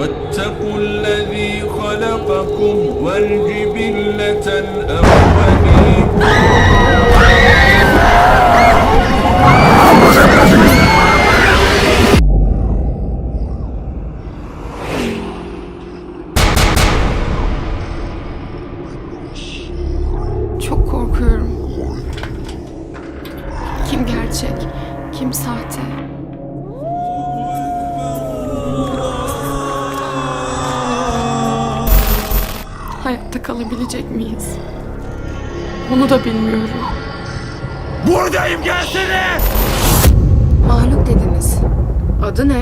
واتقوا الذي خلقكم والجبلة الأولين Çok korkuyorum. Kim gerçek, kim sahte? hayatta kalabilecek miyiz? Onu da bilmiyorum. Buradayım gelsene! Mahnuk dediniz. Adı ne?